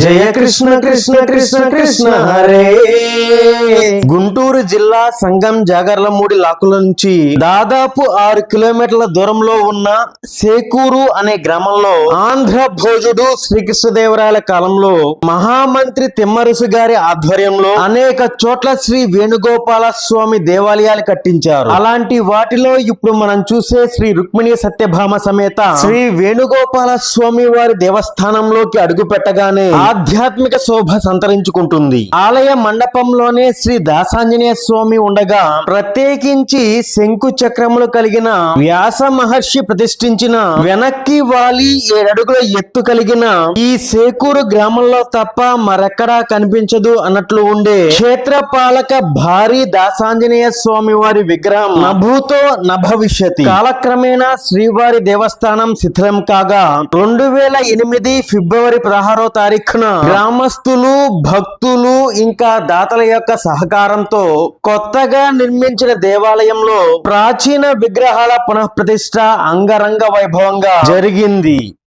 జయ కృష్ణ కృష్ణ కృష్ణ కృష్ణ హరే. గుంటూరు జిల్లా సంగం జాగర్లమూడి లాకుల నుంచి దాదాపు ఆరు కిలోమీటర్ల దూరంలో ఉన్న సేకూరు అనే గ్రామంలో ఆంధ్ర భోజుడు శ్రీకృష్ణదేవరాయల కాలంలో మహామంత్రి తిమ్మరుసు గారి ఆధ్వర్యంలో అనేక చోట్ల శ్రీ వేణుగోపాల స్వామి దేవాలయాలు కట్టించారు. అలాంటి వాటిలో ఇప్పుడు మనం చూసే శ్రీ రుక్మిణి సత్యభామ సమేత శ్రీ వేణుగోపాల స్వామి వారి దేవస్థానంలోకి అడుగు పెట్టగానే ఆధ్యాత్మిక శోభ సంతరించుకుంటుంది. ఆలయ మండపంలోనే శ్రీ దాసాంజనేయ స్వామి ఉండగా ప్రత్యేకించి శంకు చక్రములు కలిగిన వ్యాస మహర్షి ప్రతిష్ఠించిన వెనక్కి వాలి ఏడడుగుల ఎత్తు కలిగిన ఈ సేకూరు గ్రామంలో తప్ప మరెక్కడా కనిపించదు అన్నట్లు ఉండే క్షేత్రపాలక భారీ దాసాంజనేయ స్వామి వారి విగ్రహం నభూతో నభవిష్యతి. కాలక్రమేణా శ్రీవారి దేవస్థానం శిథిలం కాగా రెండు వేల ఎనిమిది ఫిబ్రవరి పదహారో తారీఖున గ్రామస్తులు భక్తులు ఇంకా దాతల యొక్క సహకారంతో కొత్తగా నిర్మించిన దేవాలయంలో ప్రాచీన విగ్రహాల పునఃప్రతిష్ఠ అంగరంగ వైభవంగా జరిగింది.